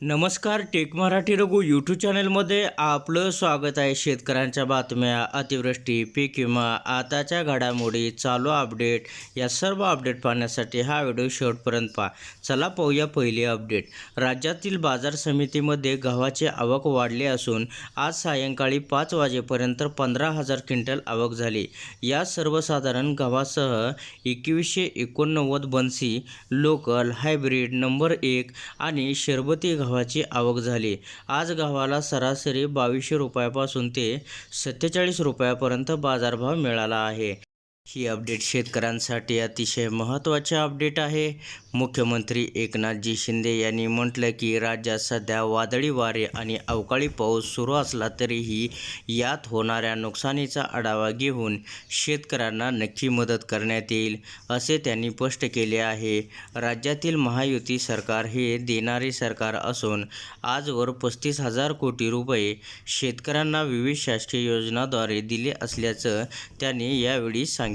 नमस्कार take Marathi Raghu YouTube चॅनलमध्ये आपलं स्वागत आहे. शेतकऱ्यांच्या बातम्या अतिवृष्टी पीक विमा आताच्या घडामोडी चालू अपडेट या सर्व अपडेट पाहण्यासाठी हा व्हिडिओ शेवटपर्यंत पहा. चला पाहूया पहिली अपडेट राज्यातील बाजार समितीमध्ये गव्हाची आवक वाढली असून आज सायंकाळी पाच वाजेपर्यंत पंधरा हजार क्विंटल आवक झाली. या सर्वसाधारण गव्हासह एकवीसशे एकोणनव्वद बन्सी लोकल हायब्रीड नंबर एक आणि शरबती गव्हाची आवक झाली. आज गव्हाला सरासरी बावीसशे रुपयापासून ते सत्तेचाळीस रुपयापर्यंत बाजारभाव मिळाला आहे. ही अपडेट शेतकऱ्यांसाठी अतिशय महत्त्वाचे अपडेट आहे. मुख्यमंत्री एकनाथजी शिंदे यांनी म्हटलं की राज्यात सध्या वादळी वारे आणि अवकाळी पाऊस सुरू असला तरीही यात होणाऱ्या नुकसानीचा आढावा घेऊन शेतकऱ्यांना नक्की मदत करण्यात येईल असे त्यांनी स्पष्ट केले आहे. राज्यातील महायुती सरकार हे देणारे सरकार असून आजवर पस्तीस हजार कोटी रुपये शेतकऱ्यांना विविध शासकीय योजनाद्वारे दिले असल्याचं त्यांनी यावेळी सांगितलं.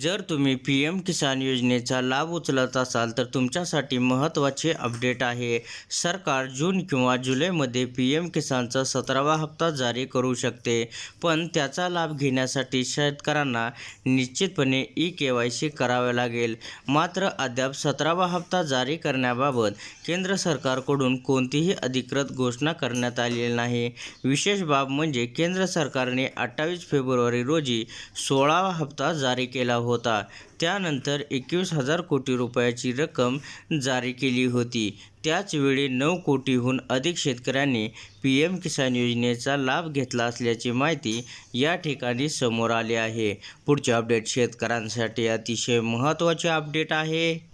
जर तुम्ही पी एम किसान योजनेचा लाभ उचलत असाल तर तुमच्यासाठी महत्त्वाचे अपडेट आहे. सरकार जून किंवा जुलैमध्ये पी एम किसानचा सतरावा हप्ता जारी करू शकते पण त्याचा लाभ घेण्यासाठी शेतकऱ्यांना निश्चितपणे ई के वाय सी करावे लागेल. मात्र अद्याप सतरावा हप्ता जारी करण्याबाबत केंद्र सरकारकडून कोणतीही अधिकृत घोषणा करण्यात आलेली नाही. विशेष बाब म्हणजे केंद्र सरकारने अठ्ठावीस फेब्रुवारी रोजी सोळावा हप्ता जारी केला होता. त्यानंतर एकवीस हजार कोटी रुपयाची रक्कम जारी केली होती. त्याचवेळी नऊ कोटीहून अधिक शेतकऱ्यांनी पी एम किसान योजनेचा लाभ घेतला असल्याची माहिती या ठिकाणी समोर आली आहे. पुढचे अपडेट शेतकऱ्यांसाठी अतिशय महत्त्वाचे अपडेट आहे.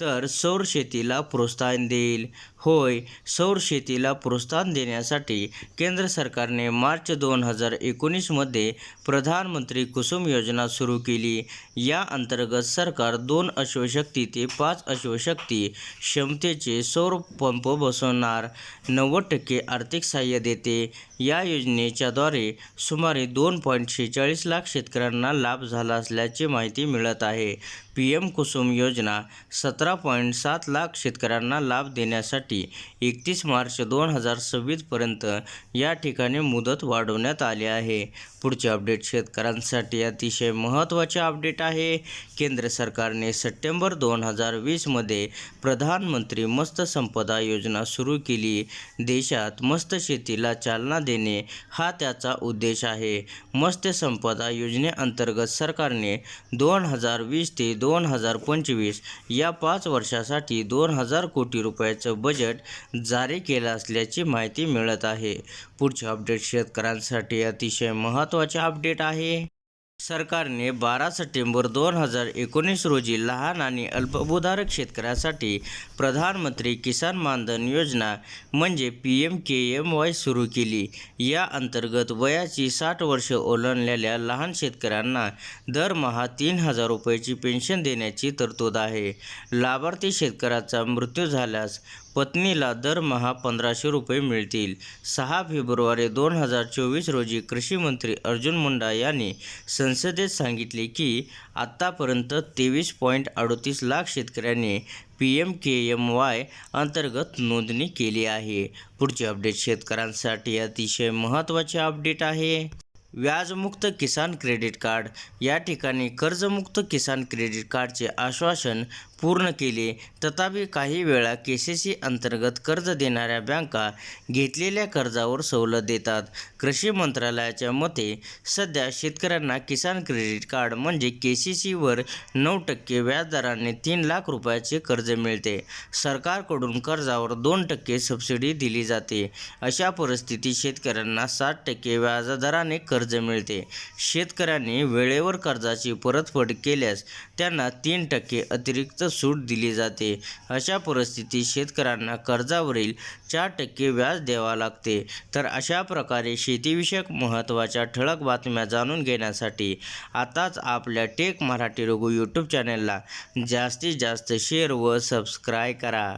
तर सौर शेतीला प्रोत्साहन देईल. होय सौर शेतीला प्रोत्साहन देण्यासाठी केंद्र सरकारने मार्च दोन हजार एकोणीसमध्ये प्रधानमंत्री कुसुम योजना सुरू केली. या अंतर्गत सरकार दोन अश्वशक्ती ते पाच अश्वशक्ती क्षमतेचे सौर पंप बसवणार. नव्वद टक्के आर्थिक सहाय्य देते. या योजनेच्याद्वारे सुमारे दोन पॉईंट शेहेचाळीस लाख शेतकऱ्यांना लाभ झाला असल्याची माहिती मिळत आहे. पी एम कुसुम योजना सतरा पॉईंट सात लाख शेतकऱ्यांना लाभ देण्यासाठी एकतीस मार्च दोन हजार सव्वीसपर्यंत या ठिकाणी मुदत वाढवण्यात आली आहे. पुढचे अपडेट शेतकऱ्यांसाठी अतिशय महत्त्वाचे अपडेट आहे. केंद्र सरकारने सप्टेंबर दोन हजार वीसमध्ये प्रधानमंत्री मस्त संपदा योजना सुरू केली. देशात मस्त शेतीला चालना देणे हा त्याचा उद्देश आहे. मस्त संपदा योजनेअंतर्गत सरकारने दोन हजार वीस ते दोन दोन हजार पंचवीस या पाच वर्षासाठी दोन हजार कोटी रुपयाचं बजेट जारी केलं असल्याची माहिती मिळत आहे. पुढचे अपडेट शेतकऱ्यांसाठी अतिशय महत्त्वाचे अपडेट आहे. सरकारने बारा सप्टेंबर दोन हजार एकोणीस रोजी लहान आणि अल्पभूधारक शेतकऱ्यासाठी प्रधानमंत्री किसान मानधन योजना म्हणजे P M K M Y सुरू केली. या अंतर्गत वयाची साठ वर्ष ओलांडलेल्या लहान शेतकऱ्यांना दरमहा तीन हजार रुपयाची पेन्शन देण्याची तरतूद आहे. लाभार्थी शेतकऱ्याचा मृत्यू झाल्यास पत्नीला दरमहा पंधराशे रुपये मिळतील. सहा फेब्रुवारी दोन हजार चोवीस रोजी कृषी मंत्री अर्जुन मुंडा यांनी संसदेत सांगितले की आत्तापर्यंत तेवीस पॉईंट अडोतीस लाख शेतकऱ्यांनी P M K M Y अंतर्गत नोंदणी केली आहे. पुढचे अपडेट शेतकऱ्यांसाठी अतिशय महत्त्वाचे अपडेट आहे. व्याजमुक्त किसान क्रेडिट कार्ड. या ठिकाणी कर्जमुक्त किसान क्रेडिट कार्डचे आश्वासन पूर्ण केले. तथापि काही वेळा के सी सी अंतर्गत कर्ज देणाऱ्या बँका घेतलेल्या कर्जावर सवलत देतात. कृषी मंत्रालयाच्या मते सध्या शेतकऱ्यांना किसान क्रेडिट कार्ड म्हणजे के सी सीवर नऊ टक्के व्याजदराने तीन लाख रुपयाचे कर्ज मिळते. सरकारकडून कर्जावर दोन टक्के सबसिडी दिली जाते. अशा परिस्थितीत शेतकऱ्यांना सात टक्के व्याजदराने कर्ज मिळते. शेतकऱ्यांनी वेळेवर कर्जाची परतफेड केल्यास त्यांना तीन टक्के अतिरिक्त सूट दिली जाते. अशा परिस्थितीत शेतकऱ्यांना कर्जावरील चार टक्के व्याज द्यावा लागते. तर अशा प्रकारे शेतीविषयक महत्त्वाच्या ठळक बातम्या जाणून घेण्यासाठी आताच आपल्या टेक मराठी रघु यूट्यूब चॅनलला जास्तीत जास्त शेअर व सबस्क्राईब करा.